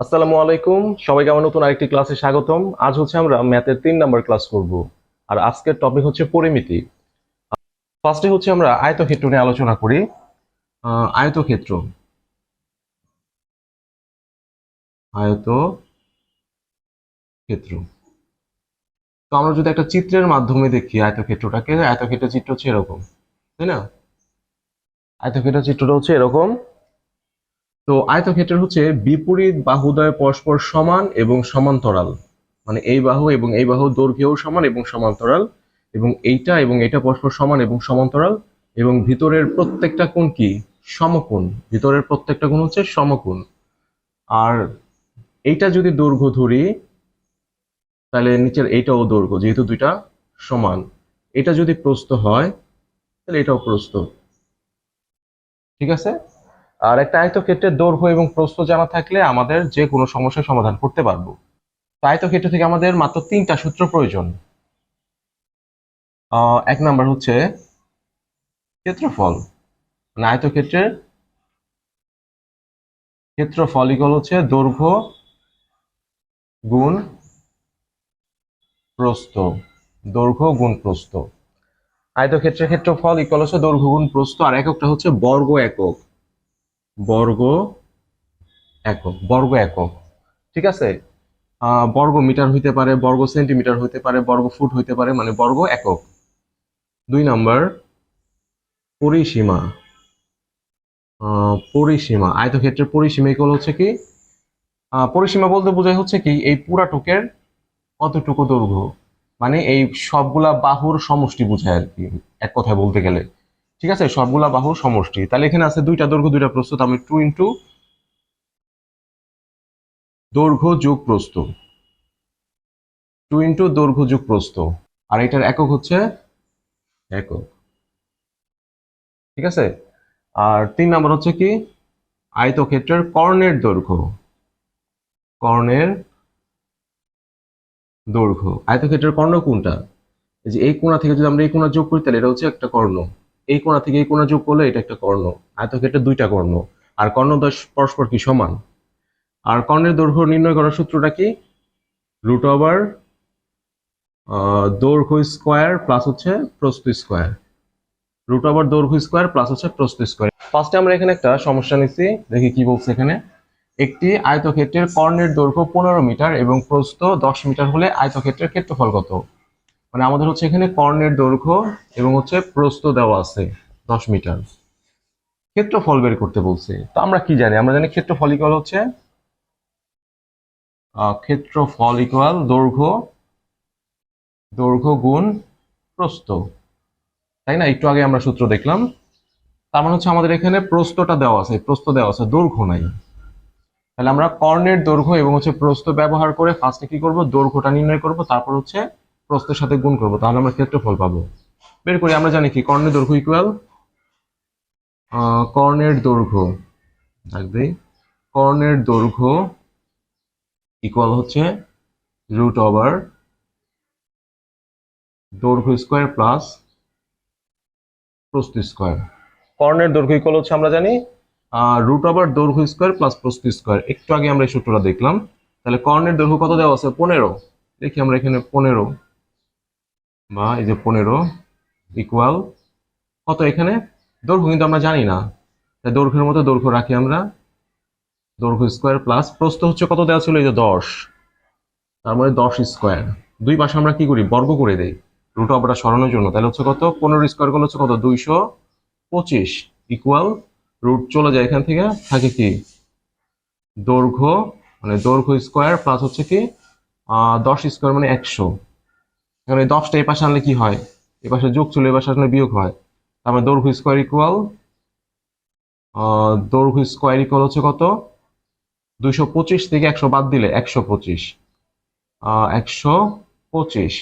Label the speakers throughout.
Speaker 1: আসসালামু আলাইকুম। সবাইকে আমার নতুন আরেকটি ক্লাসে স্বাগতম। আজ হচ্ছে আমরা ম্যাথের তিন নাম্বার ক্লাস করব। আর আজকের টপিক হচ্ছে পরিমিতি। ফার্স্টে হচ্ছে আমরা আয়তক্ষেত্র নিয়ে আলোচনা করি। আয়তক্ষেত্র। আয়ত ক্ষেত্র তো আমরা যদি একটা চিত্রের মাধ্যমে দেখি আয়তক্ষেত্রটাকে, আয়তক্ষেত্রের চিত্র হচ্ছে এরকম, তাই না? আয়তক্ষেত্রের চিত্রটা হচ্ছে এরকম। তো আয়তক্ষেত্রের হচ্ছে বিপরীত বাহুদ্বয় পরস্পর সমান এবং সমান্তরাল। মানে এই বাহু এবং এই বাহু দৈর্ঘ্যও সমান এবং সমান্তরাল এবং এইটা এবং এটা পরস্পর সমান এবং সমান্তরাল এবং ভিতরের প্রত্যেকটা কোণ কি? সমকোণ। ভিতরের প্রত্যেকটা কোণ হচ্ছে সমকোণ। আর এইটা যদি দৈর্ঘ্য ধরি, তাহলে নিচের এইটাও দৈর্ঘ্য, যেহেতু দুইটা সমান। এটা যদি প্রস্থ হয়, তাহলে এটাও প্রস্থ। ঠিক আছে? আর একটা আয়তক্ষেত্রের দৈর্ঘ্য এবং প্রস্থ জানা থাকলে আমাদের যে কোনো সমস্যার সমাধান করতে পারব। আয়তক্ষেত্র থেকে আমাদের মাত্র তিনটা সূত্র প্রয়োজন। এক নাম্বার হচ্ছে ক্ষেত্রফল। মানে আয়তক্ষেত্রের ক্ষেত্রফল ইকল হচ্ছে দৈর্ঘ্য গুণ প্রস্থ। দৈর্ঘ্য গুণ প্রস্থ। আয়তক্ষেত্রের ক্ষেত্রফল ইকল হচ্ছে দৈর্ঘ্য গুণ প্রস্থ আর এককটা হচ্ছে বর্গ একক। বর্গ একক বর্গ একক, ঠিক আছে? বর্গ মিটার হইতে পারে, বর্গ সেন্টিমিটার হইতে পারে, বর্গ ফুট হইতে পারে মানে বর্গ একক। দুই নাম্বার, পরিসীমা। পরিসীমা, আয়তক্ষেত্রের পরিসীমা ইকুয়াল হচ্ছে কি? পরিসীমা বলতে বোঝায় হচ্ছে কি, এই পুরাটুকের কতটুকু দৈর্ঘ্য? মানে এই সবগুলা বাহুর সমষ্টি বোঝায় আর কি, এক কথায় বলতে গেলে। ঠিক আছে? সবগুলা বাহুর সমষ্টি। তাহলে এখানে আছে দুইটা দৈর্ঘ্য, দুইটা প্রস্থ তার মানে টু ইন্টু দৈর্ঘ্য যোগ প্রস্থ। টু ইন্টু দৈর্ঘ্য যোগ প্রস্থ। আর এটার একক হচ্ছে একক। ঠিক আছে? আর তিন নম্বর হচ্ছে কি? আয়তক্ষেত্রের কর্ণের দৈর্ঘ্য। কর্ণের দৈর্ঘ্য। আয়তক্ষেত্রের কর্ণ কোনটা? এই যে এই কোণা থেকে যদি আমরা এই কোণা যোগ করি, তাহলে এটা হচ্ছে একটা কর্ণ। এই কোণা থেকে এই কোণা যোগ করলে এটা একটা কর্ণ। আয়তক্ষেত্রে দুইটা কর্ণ। আর কর্ণদ্বয় পরস্পর কি সমান? আর কর্ণের দৈর্ঘ্য নির্ণয় করার সূত্রটা কি? রুট ওভার দৈর্ঘ্য স্কোয়ার প্লাস হচ্ছে প্রস্থ স্কোয়ার রুট ওভার দৈর্ঘ্য স্কোয়ার প্লাস হচ্ছে প্রস্থ স্কোয়ার ফার্স্টে আমরা এখানে একটা সমস্যা নিচ্ছি দেখি কি বলছে এখানে। একটি আয়তক্ষেত্রের কর্ণের দৈর্ঘ্য পনেরো মিটার এবং প্রস্থ দশ মিটার হলে আয়তক্ষেত্রের ক্ষেত্রফল কত? মানে আমাদের হচ্ছে এখানে কর্ণের দৈর্ঘ্য এবং হচ্ছে প্রস্থ দেওয়া আছে দশ মিটার। ক্ষেত্রফল বের করতে বলছে। তো আমরা কি জানি? আমরা জানি ক্ষেত্রফল ইকুয়াল হচ্ছে ক্ষেত্রফল ইকুয়াল দৈর্ঘ্য দৈর্ঘ্য গুণ প্রস্থ। তাই না? একটু আগে আমরা সূত্র দেখলাম। তার মানে হচ্ছে আমাদের এখানে প্রস্থটা দেওয়া আছে, প্রস্থ দেওয়া আছে, দৈর্ঘ্য নাই। তাহলে আমরা কর্ণের দৈর্ঘ্য এবং হচ্ছে প্রস্থ ব্যবহার করে ফার্স্টে কি করব? দৈর্ঘ্যটা নির্ণয় করব, তারপর হচ্ছে প্রস্থের সাথে গুণ করব, তাহলে আমরা ক্ষেত্রফল পাবো। বের করি, আমরা জানি কি? কর্ণের দৈর্ঘ্য ইকুয়াল কর্ণের দৈর্ঘ্য থাকবে কর্ণের দৈর্ঘ্য ইকুয়াল হচ্ছে রুট ওভার দৈর্ঘ্য স্কোয়ার প্লাস প্রস্থ স্কোয়ার কর্ণের দৈর্ঘ্য ইকুয়াল হচ্ছে আমরা জানি রুট ওভার দৈর্ঘ্য স্কোয়ার প্লাস প্রস্থ স্কোয়ার একটু আগে আমরা এই সূত্রটা দেখলাম। তাহলে কর্ণের দৈর্ঘ্য কত দেওয়া আছে? পনেরো। দেখি আমরা এখানে পনেরো। বা এই যে পনেরো ইকুয়াল কত এখানে? দৈর্ঘ্য কিন্তু আমরা জানি না। তাই দৈর্ঘ্যের মতো দৈর্ঘ্য রাখি আমরা। দৈর্ঘ্য স্কোয়ার প্লাস প্রস্থ হচ্ছে কত দেওয়া ছিল? এই যে দশ। তার মানে দশ স্কোয়ার দুই পাশে আমরা কি করি? বর্গ করে দেই। রুট অবটা সরানোর জন্য। তাহলে হচ্ছে কত? পনেরো স্কোয়ার করলে হচ্ছে কত? দুইশো পঁচিশ ইকুয়াল রুট চলে যায় এখান থেকে। থাকে কি? দৈর্ঘ্য মানে দৈর্ঘ্য স্কোয়ার প্লাস হচ্ছে কি? দশ স্কোয়ার মানে একশো। এখানে দশটা এই পাশে আনলে কি হয়? এ পাশে যোগ চলে এ পাশে আসলে বিয়োগ হয়। তার মানে দৈর্ঘ্য স্কোয়ার ইকুয়াল দৈর্ঘ্য স্কোয়ার ইকুয়াল হচ্ছে কত? দুইশো পঁচিশ থেকে একশো বাদ দিলে একশো পঁচিশ। একশো পঁচিশ।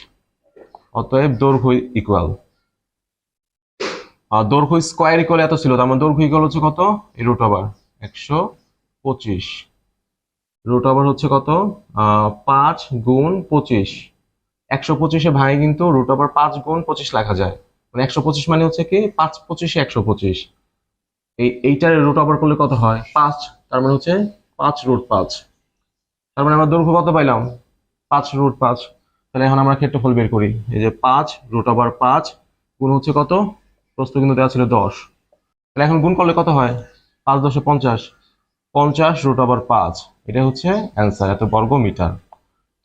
Speaker 1: অতএব দৈর্ঘ্য ইকুয়াল দৈর্ঘ্য স্কোয়ার ইকুয়াল এত ছিল, তার মানে দৈর্ঘ্য ইকুয়াল হচ্ছে কত? রুট ওভার একশো পঁচিশ। রুট ওভার হচ্ছে কত? পাঁচ গুণ পঁচিশ। একশো পঁচিশে ভাঙে কিন্তু রুট ওভার পাঁচ গুণ পঁচিশ লেখা যায় মানে একশো পঁচিশ মানে হচ্ছে কি পাঁচ পঁচিশে একশো পঁচিশ। এই, এইটার রুট ওভার করলে কত হয়? পাঁচ, তার মানে হচ্ছে পাঁচ রুট পাঁচ। তার মানে আমরা দৈর্ঘ্য কত পাইলাম? পাঁচ রুট পাঁচ। তাহলে এখন আমরা ক্ষেত্রফল বের করি। এই যে পাঁচ রুট ওভার পাঁচ গুণ হচ্ছে কত? প্রশ্ন কিন্তু দেওয়া ছিল দশ। তাহলে এখন গুণ করলে কত হয়? পাঁচ দশে পঞ্চাশ। পঞ্চাশ রুট ওভার পাঁচ। এটা হচ্ছে অ্যান্সার এত বর্গ মিটার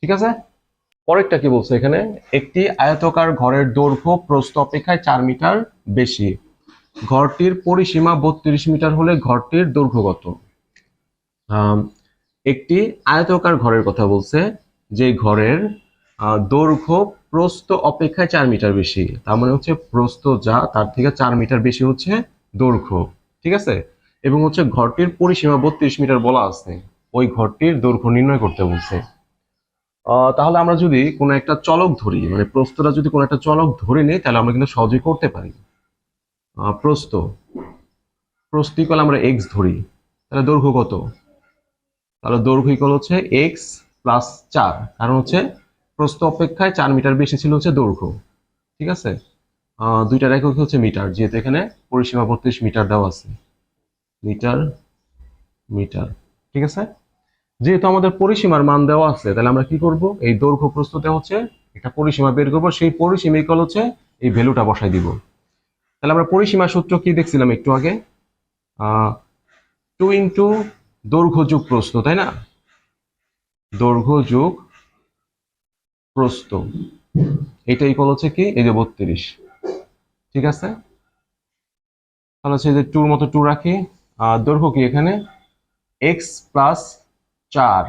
Speaker 1: ঠিক আছে? পরেরটা কি বলছে এখানে? একটি আয়তকার ঘরের দৈর্ঘ্য প্রস্থ অপেক্ষায় চার মিটার বেশি। ঘরটির পরিসীমা বত্রিশ মিটার হলে ঘরটির দৈর্ঘ্য কত একটি আয়তকার ঘরের কথা বলছে, যে ঘরের দৈর্ঘ্য প্রস্থ অপেক্ষায় চার মিটার বেশি। তার মানে হচ্ছে প্রস্থ যা, তার থেকে চার মিটার বেশি হচ্ছে দৈর্ঘ্য। ঠিক আছে? এবং হচ্ছে ঘরটির পরিসীমা বত্রিশ মিটার বলা আছে। ওই ঘরটির দৈর্ঘ্য নির্ণয় করতে বলছে। তাহলে আমরা যদি কোনো একটা চলক ধরি মানে প্রস্থটা যদি কোনো একটা চলক ধরে নিই তাহলে আমরা কিন্তু সহজেই করতে পারি। প্রস্থ। ইকাল আমরা এক্স ধরি তাহলে দৈর্ঘ্য কত? তাহলে দৈর্ঘ্য ইকাল হচ্ছে এক্স প্লাস চার কারণ হচ্ছে প্রস্থ অপেক্ষায় চার মিটার বেশি ছিল হচ্ছে দৈর্ঘ্য ঠিক আছে? আহ, দুইটার একক হচ্ছে মিটার যেহেতু এখানে পরিসীমা বত্রিশ মিটার দেওয়া আছে। মিটার মিটার ঠিক আছে? যেহেতু আমাদের পরিসীমার মান দেওয়া আছে, তাহলে আমরা কি করব? এই দৈর্ঘ্য প্রস্তুতে হচ্ছে একটা পরিসীমা বের করব, সেই পরিসীমা ইকাল হচ্ছে এই ভ্যালুটা বসাই দিব। তাহলে আমরা পরিসীমা সূত্র কি দেখছিলাম একটু আগে? টু ইন্টু দৈর্ঘ্য যুগ প্রস্থ, তাই না? দৈর্ঘ্য যুগ প্রস্থ, এটা ইকাল হচ্ছে কি? এই যে বত্রিশ। ঠিক আছে? তাহলে হচ্ছে যে টুর মতো টু রাখি। আর দৈর্ঘ্য কি এখানে? এক্স প্লাস চার,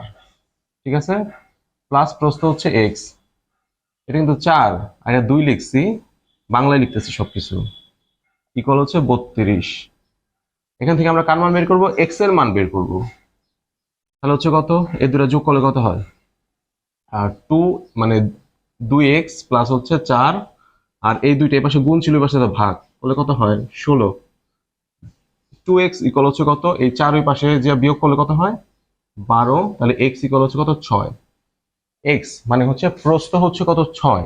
Speaker 1: ঠিক আছে? প্লাস প্রস্থ হচ্ছে এক্স এটা কিন্তু চার, আর এটা দুই লিখছি, বাংলায় লিখতেছি সবকিছু। ইকুয়াল হচ্ছে বত্রিশ। এখান থেকে আমরা কার মান বের করব? এক্সের মান বের করব। তাহলে হচ্ছে কত? এ দুটা যোগ করলে কত হয়? আর টু মানে দুই এক্স প্লাস হচ্ছে চার, আর এই দুইটা এই পাশে গুণ ছিল এই পাশে তো ভাগ। করলে কত হয়? ষোলো। টু এক্স ইকুয়াল হচ্ছে কত? এই চার ওই পাশে যে বিয়োগ করলে কত হয়? বারো, তাহলে এক্স ইকুয়াল হচ্ছে কত? ছয়। এক্স মানে হচ্ছে প্রস্থ হচ্ছে কত? ছয়।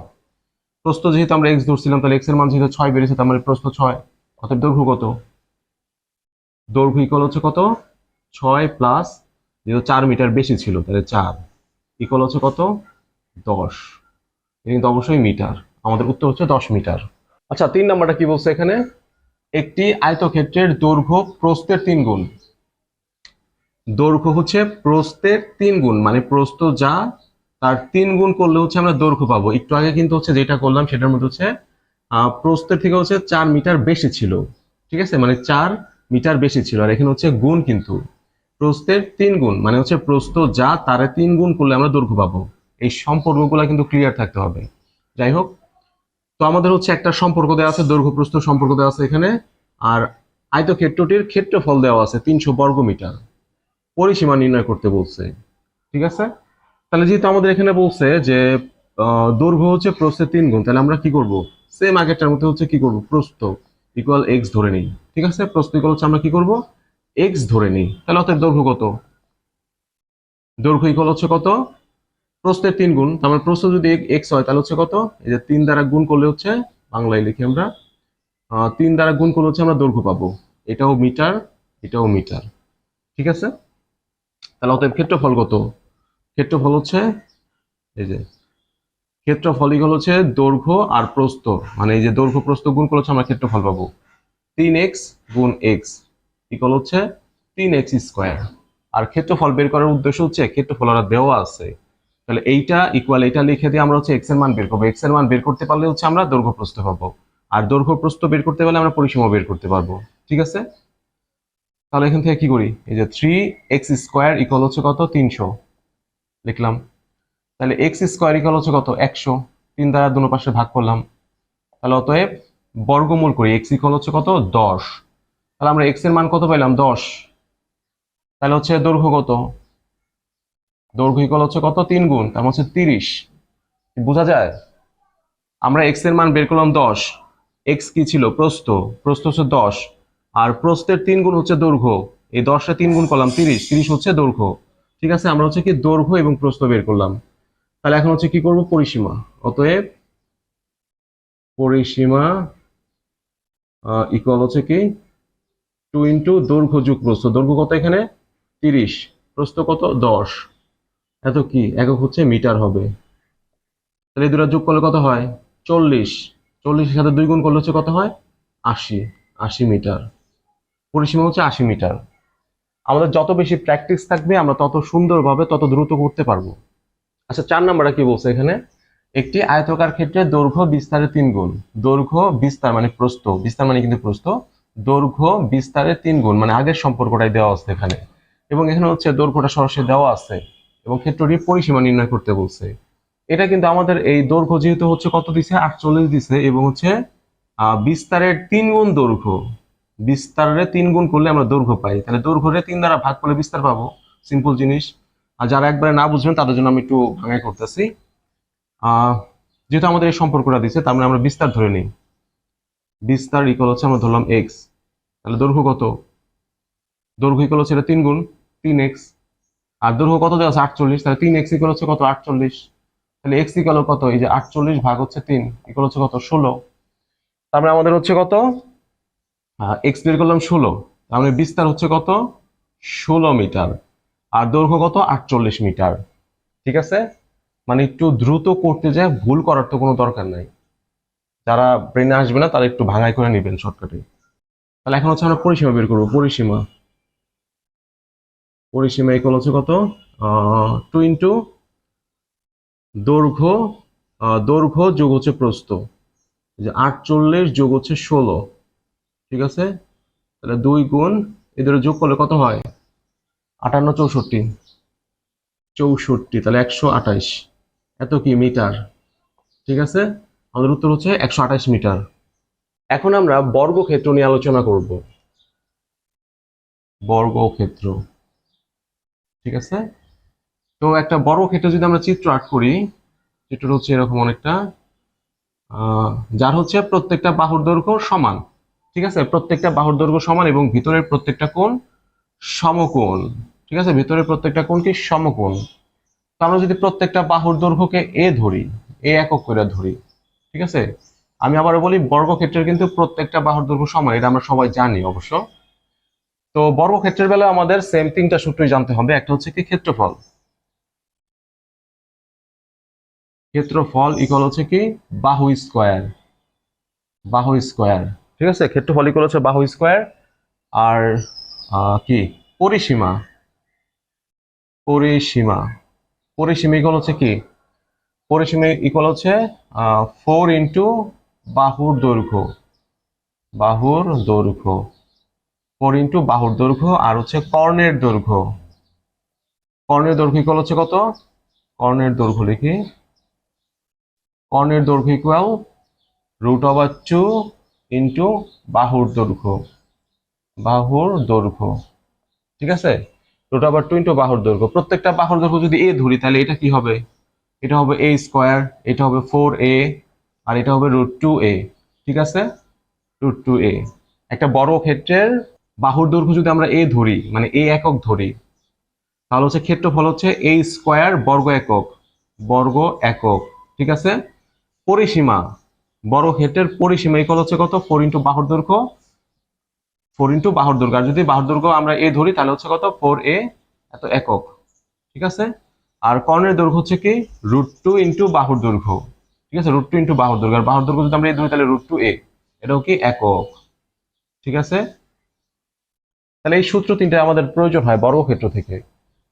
Speaker 1: প্রস্থ যেহেতু আমরা এক্স ধরছিলাম, তাহলে এক্সের মান যেহেতু ছয় বেরিয়েছে তার মানে প্রস্থ ছয়। অর্থাৎ দৈর্ঘ্য কত? দৈর্ঘ্য ইকুয়াল হচ্ছে কত? ছয় প্লাস যেহেতু চার মিটার বেশি ছিল, তাহলে চার। ইকুয়াল হচ্ছে কত? দশ। কিন্তু অবশ্যই মিটার। আমাদের উত্তর হচ্ছে দশ মিটার। আচ্ছা তিন নাম্বারটা কি বলছে এখানে? একটি আয়তক্ষেত্রের দৈর্ঘ্য প্রস্থের তিন গুণ। দৈর্ঘ্য হচ্ছে প্রস্থের তিন গুণ মানে প্রস্থ যা তার তিন গুণ করলে হচ্ছে আমরা দৈর্ঘ্য পাবো। একটু আগে কিন্তু হচ্ছে যেটা করলাম সেটার মধ্যে হচ্ছে আহ, প্রস্থের থেকে হচ্ছে চার মিটার বেশি ছিল। ঠিক আছে? মানে চার মিটার বেশি ছিল। আর এখানে হচ্ছে গুণ কিন্তু। প্রস্থের তিন গুণ মানে হচ্ছে প্রস্থ যা তারে তিন গুণ করলে আমরা দৈর্ঘ্য পাবো। এই সম্পর্কগুলো কিন্তু ক্লিয়ার থাকতে হবে। যাই হোক তো আমাদের হচ্ছে একটা সম্পর্ক দেওয়া আছে দৈর্ঘ্য প্রস্থ সম্পর্ক দেওয়া আছে এখানে। আর আয়তক্ষেত্রটির ক্ষেত্রফল দেওয়া আছে তিনশো বর্গ মিটার পরিসীমা নির্ণয় করতে বলছে। ঠিক আছে? তাহলে যেহেতু আমাদের এখানে বলছে যে দৈর্ঘ্য হচ্ছে প্রস্থের তিন গুণ, তাহলে আমরা কি করব? সেম আগেরটার মধ্যে হচ্ছে কি করব? প্রস্থ ইকুয়াল এক্স ধরে নিই। ঠিক আছে? প্রস্থ ইকুয়াল হচ্ছে আমরা কি করব? এক্স ধরে নিই। তাহলে অতএব দৈর্ঘ্য কত? দৈর্ঘ্য ইকুয়াল হচ্ছে কত? প্রস্থের তিন গুণ, তার মানে প্রস্থ যদি এক্স হয়, তাহলে হচ্ছে কত? এই যে তিন দ্বারা গুণ করলে হচ্ছে, বাংলায় লিখি আমরা তিন দ্বারা গুণ করলে হচ্ছে আমরা দৈর্ঘ্য পাবো। এটাও মিটার এটাও মিটার। ঠিক আছে? তাহলে অতএব ক্ষেত্রফল কত? ক্ষেত্রফল হচ্ছে, এই যে, ক্ষেত্রফল ইকুয়াল হচ্ছে দৈর্ঘ্য আর প্রস্থ। মানে এই যে দৈর্ঘ্য, প্রস্থ গুণ করলে আমরা ক্ষেত্রফল পাবো। তিন এক্স গুণ এক্স ইকুয়াল হচ্ছে তিন এক্স স্কোয়ার। আর ক্ষেত্রফল বের করার উদ্দেশ্য হচ্ছে, ক্ষেত্রফল আর দেওয়া আছে। তাহলে এইটা ইকুয়াল এটা লিখে দিয়ে আমরা হচ্ছে এক্সের মান বের করব। এক্সের মান বের করতে পারলে হচ্ছে আমরা দৈর্ঘ্য প্রস্থ পাবো। আর দৈর্ঘ্য প্রস্থ বের করতে পারলে আমরা পরিসীমা বের করতে পারব। ঠিক আছে? তাহলে এখান থেকে কি করি? এই যে থ্রি এক্স স্কোয়ার ইকুয়াল হচ্ছে কত? তিনশো। লিখলাম। তাহলে এক্স স্কোয়ার ইকুয়াল হচ্ছে কত? একশো। তিন দ্বারা দুনো পাশে ভাগ করলাম। তাহলে অতএব বর্গমূল করি। এক্স ইকুয়াল হচ্ছে কত? দশ। তাহলে আমরা এক্সের মান কত পেলাম দশ। তাহলে হচ্ছে দৈর্ঘ্য কত? দৈর্ঘ্য ইকুয়াল হচ্ছে কত? তিন গুণ। তার মানে হচ্ছে তিরিশ। বোঝা যায়? আমরা এক্সের মান বের করলাম দশ। এক্স কি ছিল? প্রস্থ। প্রস্থ হচ্ছে দশ। আর প্রস্থের তিন গুণ হচ্ছে দৈর্ঘ্য। এই দশটা তিন গুণ করলাম তিরিশ তিরিশ হচ্ছে দৈর্ঘ্য। ঠিক আছে, আমরা হচ্ছে কি দৈর্ঘ্য এবং প্রস্থ বের করলাম। তাহলে এখন হচ্ছে কি করব? পরিসীমা। অতএব পরিসীমা ইকুয়াল হচ্ছে কি টু ইন্টু দৈর্ঘ্য যুগ প্রস্থ। দৈর্ঘ্য কত এখানে? তিরিশ। প্রস্থ কত? দশ। এত কি? একক হচ্ছে মিটার হবে। তাহলে দুটো যোগ করলে কত হয়? চল্লিশ। চল্লিশের সাথে দুই গুণ করলে হচ্ছে কত হয়? আশি। আশি মিটার। পরিসীমা হচ্ছে আশি মিটার। আমাদের যত বেশি প্র্যাকটিস থাকবে, আমরা তত সুন্দরভাবে, তত দ্রুত করতে পারব। আচ্ছা চার নাম্বারটা কি বলছে এখানে? একটি আয়তকার ক্ষেত্রে দৈর্ঘ্য বিস্তারের তিন গুণ। দৈর্ঘ্য বিস্তার মানে প্রস্থ। বিস্তার মানে কিন্তু প্রস্থ। দৈর্ঘ্য বিস্তারের তিন গুণ মানে আগের সম্পর্কটাই দেওয়া আছে এখানে। এবং এখানে হচ্ছে দৈর্ঘ্যটা সরাসরি দেওয়া আছে। এবং ক্ষেত্রটির পরিসীমা নির্ণয় করতে বলছে। এটা কিন্তু আমাদের এই দৈর্ঘ্য যেহেতু হচ্ছে কত দিছে? আটচল্লিশ দিছে এবং হচ্ছে বিস্তারের তিন গুণ দৈর্ঘ্য। বিস্তারের তিন গুণ করলে আমরা দৈর্ঘ্য পাই। তাহলে দৈর্ঘ্যের তিন দ্বারা ভাগ করলে বিস্তার পাবো। সিম্পল জিনিস। আর যারা একবারে না বুঝবেন, তাদের জন্য আমি একটু ভাঙাই করতেছি। যেহেতু আমাদের এই সম্পর্কটা দিচ্ছে তার মানে আমরা বিস্তার ধরে নিই। বিস্তার ইকল হচ্ছে আমরা ধরলাম এক্স তাহলে দৈর্ঘ্য কত? দৈর্ঘ্য ইকল হচ্ছে এটা তিন গুণ, তিন এক্স আর দৈর্ঘ্য কত দেওয়া আছে? আটচল্লিশ। তাহলে তিন এক্স ইকুয়াল হচ্ছে কত? আটচল্লিশ। তাহলে এক্স ইকুয়াল কত? এই যে আটচল্লিশ ভাগ হচ্ছে তিন ইকুয়াল হচ্ছে কত? ষোলো। তারপরে আমাদের হচ্ছে কত? এক্স বের করলাম ষোলো। তার মানে বিস্তার হচ্ছে কত? ষোলো মিটার। আর দৈর্ঘ্য কত? আটচল্লিশ মিটার। ঠিক আছে? মানে একটু দ্রুত করতে যায় ভুল করার তো কোনো দরকার নাই। যারা ব্রেনে আসবে না, তারা একটু ভাঙাই করে নেবেন শর্টকাটে তাহলে এখন হচ্ছে আমরা পরিসীমা বের করব। পরিসীমা। পরিসীমা ইকুয়াল হচ্ছে কত? টু ইন্টু দৈর্ঘ্য দৈর্ঘ্য যোগ হচ্ছে প্রস্থ। যে আটচল্লিশ যোগ হচ্ছে ষোলো। ঠিক আছে? তাহলে দুই গুণ এদের যোগ করলে কত হয়? আটান্ন চৌষট্টি। চৌষট্টি, তাহলে একশো আঠাইশ এত কি মিটার? ঠিক আছে? আমাদের উত্তর হচ্ছে একশো আঠাইশ মিটার। এখন আমরা বর্গক্ষেত্র নিয়ে আলোচনা করব। বর্গক্ষেত্র। ঠিক আছে? তো একটা বর্গক্ষেত্র যদি আমরা চিত্র আর্ট করি, চিত্রটা হচ্ছে এরকম অনেকটা যার হচ্ছে প্রত্যেকটা বাহুর দৈর্ঘ্য সমান। ঠিক আছে? প্রত্যেকটা বাহুর দৈর্ঘ্য সমান এবং ভিতরের প্রত্যেকটা কোণ সমকোণ। ঠিক আছে? ভিতরের প্রত্যেকটা কোণ কি? সমকোণ। তো আমরা যদি প্রত্যেকটা বাহুর দৈর্ঘ্যকে এ ধরি, এ একক করে ধরি, ঠিক আছে? আমি আবার বলি, বর্গক্ষেত্রের কিন্তু প্রত্যেকটা বাহুর দৈর্ঘ্য সমান, এটা আমরা সবাই জানি অবশ্য। তো বর্গক্ষেত্রের বেলায় আমাদের সেম তিনটা সূত্রই জানতে হবে। একটা হচ্ছে কি? ক্ষেত্রফল। ক্ষেত্রফল ইকুয়াল হচ্ছে কি? বাহু স্কোয়ার বাহু স্কোয়ার ঠিক আছে, ক্ষেত্রফল ইকুয়াল হচ্ছে বাহু স্কোয়ার আর কি? পরিসীমা। পরিসীমা। পরিসীমা ইকুয়াল হচ্ছে কি? পরিসীমা ইকুয়াল হচ্ছে ফোর ইন্টু বাহুর দৈর্ঘ্য। বাহুর দৈর্ঘ্য। ফোর ইন্টু বাহুর দৈর্ঘ্য আর হচ্ছে কর্ণের দৈর্ঘ্য। কর্ণের দৈর্ঘ্য ইকুয়াল হচ্ছে কত? কর্ণের দৈর্ঘ্য লিখি। কর্ণের দৈর্ঘ্য equal root over two into বাহুর দৈর্ঘ্য বাহুর দৈর্ঘ্য, ঠিক আছে? রুট ওভার টু ইন্টু বাহুর দৈর্ঘ্য। প্রত্যেকটা বাহুর দৈর্ঘ্য যদি এ ধরি, তাহলে এটা কি হবে? এটা হবে এ স্কোয়ার এটা হবে ফোর এ আর এটা হবে রুট টু এ ঠিক আছে? রুট টু এ একটা বড় ক্ষেত্রের বাহুর দৈর্ঘ্য যদি আমরা এ ধরি মানে এ একক ধরি, তাহলে হচ্ছে ক্ষেত্রফল হচ্ছে এ স্কোয়ার বর্গ একক বর্গ একক, ঠিক আছে? পরিসীমা বড় ক্ষেত্রের পরিসীমা ইকুয়াল হচ্ছে কত? ফোর ইন্টু বাহুর দৈর্ঘ্য। ফোর ইন্টু বাহুর দৈর্ঘ্য। আর যদি বাহুর দৈর্ঘ্য আমরা এ ধরি, তাহলে হচ্ছে কত? ফোর এ এত একক। ঠিক আছে? আর কর্ণের দৈর্ঘ্য হচ্ছে কি? রুট টু ইন্টু বাহুর দৈর্ঘ্য। ঠিক আছে? রুট টু ইন্টু বাহুর দৈর্ঘ্য। আর বাহুর দৈর্ঘ্য যদি আমরা এ ধরি, তাহলে রুট টু এ এটাও কি? একক। ঠিক আছে? তাহলে এই সূত্র তিনটা আমাদের প্রয়োজন হয় বড় ক্ষেত্র থেকে।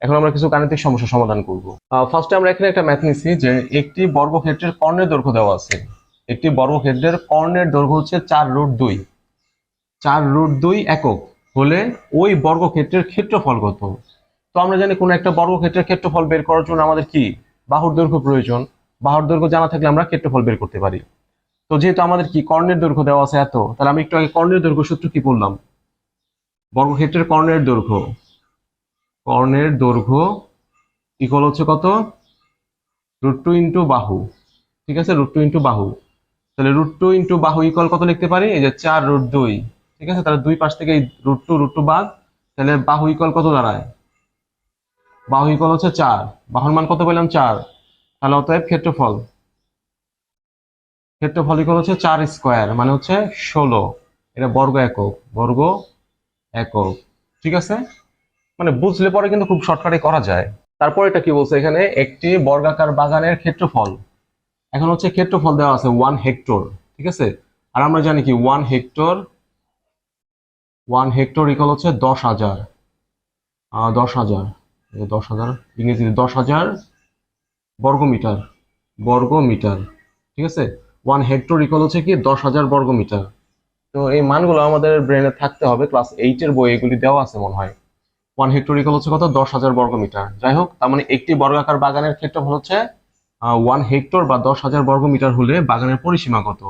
Speaker 1: এখন আমরা কিছু গাণিতিক সমস্যা সমাধান করব। ফার্স্টে আমরা এখানে একটা ম্যাথ নিচ্ছি যে একটি বর্গক্ষেত্রের কর্ণের দৈর্ঘ্য দেওয়া আছে। একটি বর্গক্ষেত্রের কর্ণের দৈর্ঘ্য হচ্ছে চার রুট দুই। চার রুট দুই একক হলে ওই বর্গক্ষেত্রের ক্ষেত্রফল কত? তো আমরা জানি কোনো একটা বর্গক্ষেত্রের ক্ষেত্রফল বের করার জন্য আমাদের কি? বাহুর দৈর্ঘ্য প্রয়োজন। বাহুর দৈর্ঘ্য জানা থাকলে আমরা ক্ষেত্রফল বের করতে পারি। তো যেহেতু আমাদের কি কর্ণের দৈর্ঘ্য দেওয়া আছে এত, তাহলে আমি একটু আগে কর্ণের দৈর্ঘ্য সূত্র কি বললাম? বর্গক্ষেত্রের কর্ণের দৈর্ঘ্য। কর্ণের দৈর্ঘ্য ইকুয়াল হচ্ছে কত? রুট টু ইন্টু বাহু। ঠিক আছে? রুট টু ইন্টু বাহু। তাহলে রুট টু ইন্টু বাহু ইকুয়াল কত লিখতে পারি? এই যে চার রুট দুই। ঠিক আছে? তাহলে দুই পাশ থেকে এই রুট টু রুট টু বাদ। তাহলে বাহু ইকুয়াল কত দাঁড়ায়? বাহু ইকুয়াল হচ্ছে চার। বাহুর মান কত পেলাম? চার। তাহলে অতএব ক্ষেত্রফল। ক্ষেত্রফল ইকুয়াল হচ্ছে চার স্কোয়ার মানে হচ্ছে ষোলো। এটা বর্গ একক। বর্গ একক। ঠিক আছে? মানে বুঝলে পরে কিন্তু খুব শর্টকাটে করা যায়। তারপর এটা কি বলছে এখানে? একটি বর্গাকার বাগানের ক্ষেত্রফল। এখন হচ্ছে ক্ষেত্রফল দেওয়া আছে ওয়ান হেক্টর ঠিক আছে? আর আমরা জানি কি one hectare one hectare equal হচ্ছে দশ হাজার। দশ হাজার। দশ হাজার, ইংরেজিতে দশ হাজার বর্গ মিটার বর্গ মিটার ঠিক আছে? ওয়ান হেক্টর ইকল হচ্ছে কি, দশ হাজার বর্গ মিটার তো এই মানগুলো আমাদের ব্রেনে থাকতে হবে ক্লাস এইটের বই এগুলি দেওয়া আছে মনে হয়। ওয়ান হেক্টর ইকল হচ্ছে কত? দশ হাজার বর্গ মিটার যাই হোক, তার মানে একটি বর্গাকার বাগানের ক্ষেত্রফল হচ্ছে ওয়ান হেক্টর বা দশ হাজার বর্গ মিটার হলে বাগানের পরিসীমা কত?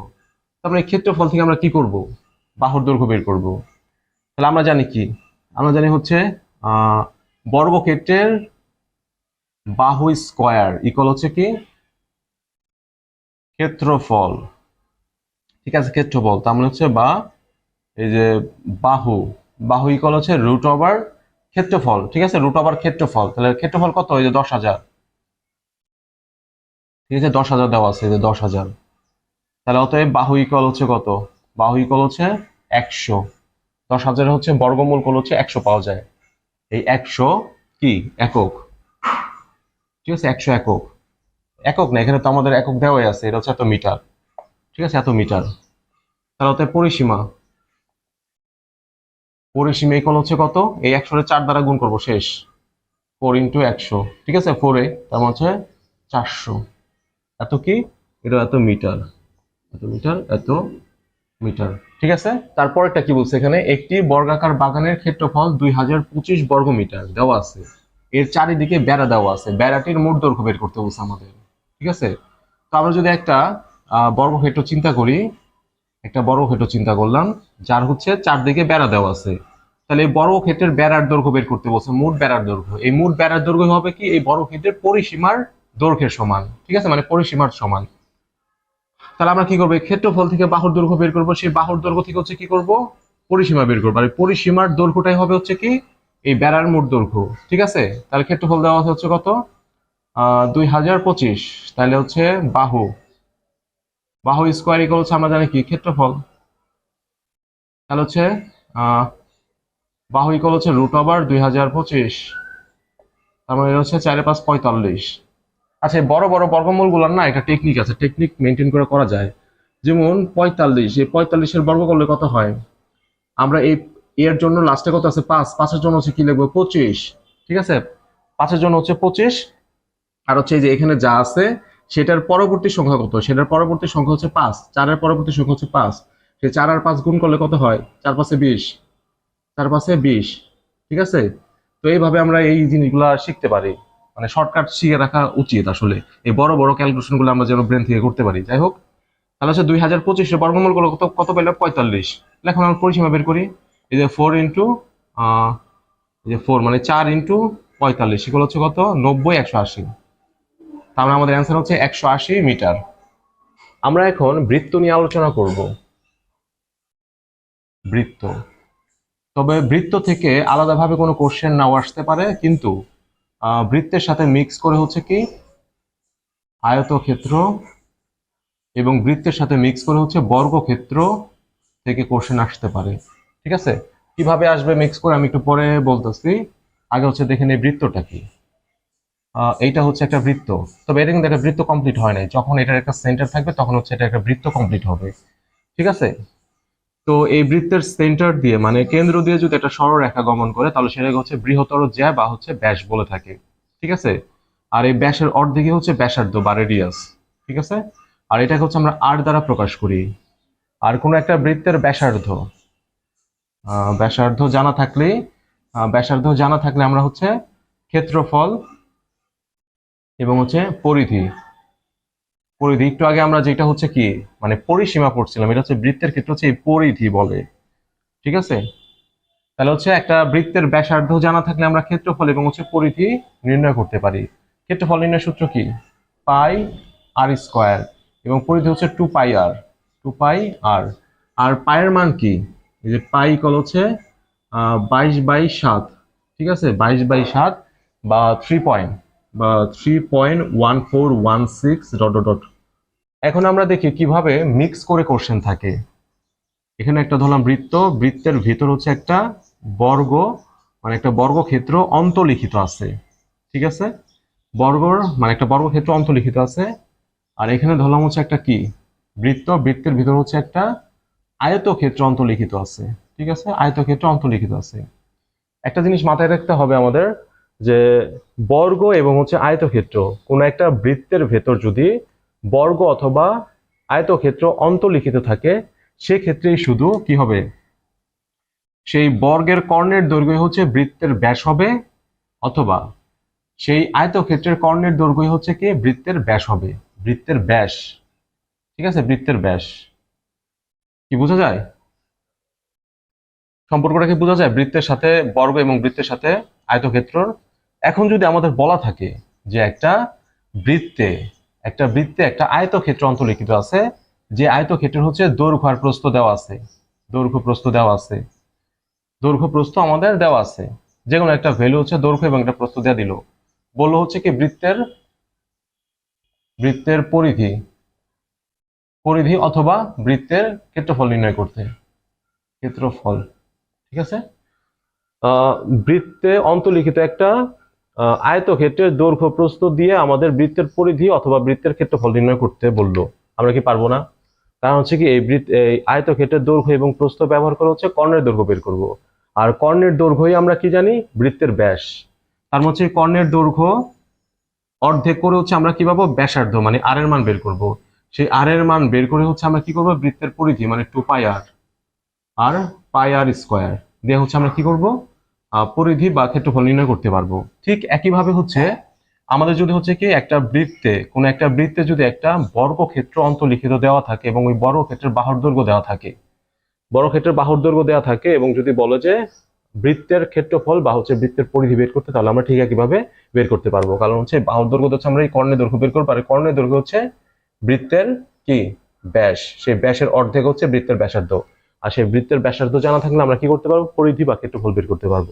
Speaker 1: তার মানে ক্ষেত্রফল থেকে আমরা কি করব? বাহুর দৈর্ঘ্য বের করব। তাহলে আমরা জানি কি? আমরা জানি হচ্ছে বর্গক্ষেত্রের বাহু স্কোয়ার ইকুয়াল হচ্ছে কি? ক্ষেত্রফল। ঠিক আছে, ক্ষেত্রফল। তার মানে হচ্ছে বা, এই যে বাহু বাহু ইকল হচ্ছে রুট ওভার ক্ষেত্রফল। ঠিক আছে রুট ওভার ক্ষেত্রফল। তাহলে ক্ষেত্রফল কত? এই যে দশ হাজার। ঠিক আছে দশ হাজার দেওয়া আছে দশ হাজার। তাহলে অতএব বাহু ইকুয়াল হচ্ছে কত? বাহু ইকুয়াল হচ্ছে একশো। দশ হাজার হচ্ছে বর্গমূল কল হচ্ছে একশো পাওয়া যায়। এই একশো কি? একক। ঠিক আছে, একশো একক। একক না, এখানে তো আমাদের একক দেওয়াই আছে, এটা হচ্ছে এত মিটার। ঠিক আছে, এত মিটার। তাহলে অতএব পরিসীমা। পরিসীমা ইকুয়াল হচ্ছে কত? এই একশোরে চার দ্বারা গুণ করব, শেষ। ফোর ইন্টু একশো। ঠিক আছে ফোরে তার মানে হচ্ছে চারশো। এত কি? এটা এত মিটার। এত মিটার এত মিটার। ঠিক আছে? তারপর একটা কি বলছে এখানে? একটি বর্গাকার বাগানের ক্ষেত্রফল দুই হাজার পঁচিশ বর্গ মিটার দেওয়া আছে। এর চারিদিকে বেড়া দেওয়া আছে। বেড়াটির মোট দৈর্ঘ্য বের করতে বলছে আমাদের। ঠিক আছে? তো আমরা যদি একটা বর্গক্ষেত্র চিন্তা করি, একটা বর্গক্ষেত্র চিন্তা করলাম, যার হচ্ছে চারদিকে বেড়া দেওয়া আছে। তাহলে এই বর্গক্ষেত্রের বেড়ার দৈর্ঘ্য বের করতে বলছে মোট বেড়ার দৈর্ঘ্য। এই মোট বেড়ার দৈর্ঘ্য হবে কি? এই বর্গক্ষেত্রের পরিসীমার দৈর্ঘ্যের সমান, ঠিক আছে? মানে পরিসীমার সমান। তাহলে আমরা কি করব? ক্ষেত্রফল থেকে বাহুর দৈর্ঘ্য বের করব। সেই বাহুর দৈর্ঘ্য থেকে হচ্ছে কি করব? পরিসীমা বের করব। আর পরিসীমার দৈর্ঘ্যটাই হবে হচ্ছে কি? এই বেড়ার মোট দৈর্ঘ্য, ঠিক আছে? তাহলে ক্ষেত্রফল দেওয়া আছে হচ্ছে কত? দুই হাজার পঁচিশ। তাহলে হচ্ছে বাহু। বাহু স্কোয়ার ইকুয়াল হচ্ছে আমরা জানি কি? ক্ষেত্রফল। তাহলে হচ্ছে বাহু ইকুয়াল হচ্ছে রুট ওভার দুই হাজার পঁচিশ। তার মানে হচ্ছে চারে পাঁচ পঁয়তাল্লিশ। আচ্ছা বড় বড় বর্গমূলগুলোর না একটা টেকনিক আছে টেকনিক মেনটেন করে করা যায়। যেমন পঁয়তাল্লিশ, এই পঁয়তাল্লিশের বর্গ করলে কত হয়? আমরা এই, এর জন্য লাস্টে কত আছে? পাঁচ, পাঁচের জন্য হচ্ছে কি লিখব? পঁচিশ, ঠিক আছে? পাঁচের জন্য হচ্ছে পঁচিশ, আর হচ্ছে যে এখানে যা আছে, সেটার পরবর্তী সংখ্যা কত? সেটার পরবর্তী সংখ্যা হচ্ছে পাঁচ, চারের পরবর্তী সংখ্যা হচ্ছে পাঁচ। সে চার আর পাঁচ গুণ করলে কত হয়? চার পাঁচে বিশ, চার পাঁচে বিশ, ঠিক আছে? তো এইভাবে আমরা এই জিনিসগুলা শিখতে পারি। মানে শর্টকাট শিখে রাখা উচিত আসলে। এই বড় বড় ক্যালকুলেশনগুলো আমরা যেন ব্রেন থেকে করতে পারি। যাই হোক, তাহলে হচ্ছে দুই হাজার পঁচিশে বর্গমূলগুলো কত কত পেলে পঁয়তাল্লিশ। এখন আমরা পরিসীমা বের করি। এই যে ফোর ইন্টু এই যে ফোর মানে চার ইন্টু পঁয়তাল্লিশ, এগুলো হচ্ছে কত? নব্বই, একশো আশি। তার মানে আমাদের অ্যান্সার হচ্ছে একশো আশি মিটার। আমরা এখন বৃত্ত নিয়ে আলোচনা করব। বৃত্ত। তবে বৃত্ত থেকে আলাদাভাবে কোনো কোশ্চেন নাও আসতে পারে, কিন্তু বৃত্তের সাথে মিক্স করে হচ্ছে কি? আয়তক্ষেত্র এবং বৃত্তের সাথে মিক্স করে হচ্ছে বর্গক্ষেত্র থেকে কোশ্চেন আসতে পারে। ঠিক আছে? কীভাবে আসবে মিক্স করে আমি একটু পরে বলতেছি। আগে হচ্ছে দেখে নেই বৃত্তটা কি। এইটা হচ্ছে একটা বৃত্ত। তবে এটা কিন্তু একটা বৃত্ত কমপ্লিট হয় নাই। যখন এটার একটা সেন্টার থাকবে, তখন হচ্ছে এটা একটা বৃত্ত কমপ্লিট হবে। ঠিক আছে? তো এই বৃত্তের সেন্টার দিয়ে মানে কেন্দ্র দিয়ে যদি একটা সরলরেখা গমন করে, তাহলে সেটাকে হচ্ছে বৃহত্তর জ্যা বা হচ্ছে ব্যাস বলে থাকে। ঠিক আছে? আর এই ব্যাসের অর্ধেকে হচ্ছে ব্যাসার্ধ বা রেডিয়াস ঠিক আছে? আর এটাকে হচ্ছে আমরা আর দ্বারা প্রকাশ করি। আর কোনো একটা বৃত্তের ব্যাসার্ধ ব্যাসার্ধ জানা থাকলে ব্যাসার্ধ জানা থাকলে আমরা হচ্ছে ক্ষেত্রফল এবং হচ্ছে পরিধি। পরিধি। একটু আগে আমরা যেটা হচ্ছে কি মানে পরিসীমা পড়ছিলাম, এটা হচ্ছে বৃত্তের ক্ষেত্রে হচ্ছে এই পরিধি বলে। ঠিক আছে? তাহলে হচ্ছে একটা বৃত্তের ব্যাসার্ধ জানা থাকলে আমরা ক্ষেত্রফল এবং হচ্ছে পরিধি নির্ণয় করতে পারি। ক্ষেত্রফল নির্ণয় সূত্র কি? পাই আর স্কোয়ার এবং পরিধি হচ্ছে টু পাই আর, টু পাই আর। আর পায়ের মান কি? এই যে পাই কল হচ্ছে বাইশ বাই সাত। ঠিক আছে? বাইশ বাই সাত বা three point three point one four one six dot dot এখন আমরা দেখি কীভাবে মিক্স করে কোশ্চেন থাকে। এখানে একটা ধরলাম বৃত্ত, বৃত্তের ভিতর হচ্ছে একটা বর্গ মানে একটা বর্গক্ষেত্র অন্তলিখিত আছে। ঠিক আছে? বর্গর মানে একটা বর্গক্ষেত্র অন্তর্লিখিত আছে। আর এখানে ধরলাম হচ্ছে একটা কি? বৃত্ত, বৃত্তের ভিতর হচ্ছে একটা আয়তক্ষেত্র অন্তর্লিখিত আছে। ঠিক আছে? আয়তক্ষেত্র অন্তর্লিখিত আছে। একটা জিনিস মাথায় রাখতে হবে আমাদের যে বর্গ এবং হচ্ছে আয়তক্ষেত্র, কোন একটা বৃত্তের ভেতর যদি বর্গ অথবা আয়তক্ষেত্র অন্তর্লিখিত থাকে সেক্ষেত্রেই শুধু কি হবে? সেই বর্গের কর্ণের দৈর্ঘ্য হচ্ছে বৃত্তের ব্যাস হবে, অথবা সেই আয়তক্ষেত্রের কর্ণের দৈর্ঘ্য হচ্ছে কি? বৃত্তের ব্যাস হবে, বৃত্তের ব্যাস। ঠিক আছে? বৃত্তের ব্যাস। কি বোঝা যায়? সম্পর্কটা কি বোঝা যায়? বৃত্তের সাথে বর্গ এবং বৃত্তের সাথে আয়তক্ষেত্রর এখন যদি আমাদের বলা থাকে যে একটা বৃত্তে একটা বৃত্তে একটা আয়তক্ষেত্র অন্তর্লিখিত আছে, যে আয়তক্ষেত্রের হচ্ছে দৈর্ঘ্য আর প্রস্থ দেওয়া আছে, দৈর্ঘ্য, প্রস্থ দেওয়া আছে, দৈর্ঘ্য, প্রস্থ আমাদের দেওয়া আছে। যে কোনো একটা ভ্যালু হচ্ছে দৈর্ঘ্য এবং একটা প্রস্থ দেওয়া দিল। বলল হচ্ছে কি বৃত্তের বৃত্তের পরিধি পরিধি অথবা বৃত্তের ক্ষেত্রফল নির্ণয় করতে। ক্ষেত্রফল, ঠিক আছে? বৃত্তে অন্তর্লিখিত একটা আয়তক্ষেত্রের দৈর্ঘ্য প্রস্থ দিয়ে আমাদের বৃত্তের পরিধি অথবা বৃত্তের ক্ষেত্রফল নির্ণয় করতে বলল। আমরা কি পারব না? কারণ হচ্ছে কি, এই বৃত্ত, এই আয়তক্ষেত্রের দৈর্ঘ্য এবং প্রস্থ ব্যবহার করে হচ্ছে কর্ণের দৈর্ঘ্য বের করব। আর কর্ণের দৈর্ঘ্যই আমরা কি জানি? বৃত্তের ব্যাস। তার মানে হচ্ছে কর্ণের দৈর্ঘ্য অর্ধেক করে হচ্ছে আমরা কি পাবো? ব্যাসার্ধ মানে আর এর মান বের করব। সেই আর এর মান বের করে হচ্ছে আমরা কি করব? বৃত্তের পরিধি মানে টু পাই আর আর পাই আর স্কোয়ার দিয়ে হচ্ছে আমরা কি করব? পরিধি বা ক্ষেত্রফল নির্ণয় করতে পারব। ঠিক একইভাবে হচ্ছে, আমাদের যদি হচ্ছে কি, একটা বৃত্তে, কোনো একটা বৃত্তে যদি একটা বর্গক্ষেত্র অন্তর্লিখিত দেওয়া থাকে এবং ওই বর্গক্ষেত্রের বাহুর দৈর্ঘ্য দেওয়া থাকে। বর্গক্ষেত্রের বাহুর দৈর্ঘ্য দেওয়া থাকে এবং যদি বলো যে, বৃত্তের ক্ষেত্রফল বা হচ্ছে বৃত্তের পরিধি বের করতে, তাহলে আমরা ঠিক একইভাবে বের করতে পারব। কারণ হচ্ছে বাহুর দৈর্ঘ্য হচ্ছে আমরা এই কর্ণের দৈর্ঘ্য বের আর এই কর্ণের দৈর্ঘ্য হচ্ছে বৃত্তের কি? ব্যাস। সেই ব্যাসের অর্ধেক হচ্ছে বৃত্তের ব্যাসার্ধ। আর সেই বৃত্তের ব্যাসার্ধ জানা থাকলে আমরা কি করতে পারব? পরিধি বা ক্ষেত্রফল বের করতে পারব।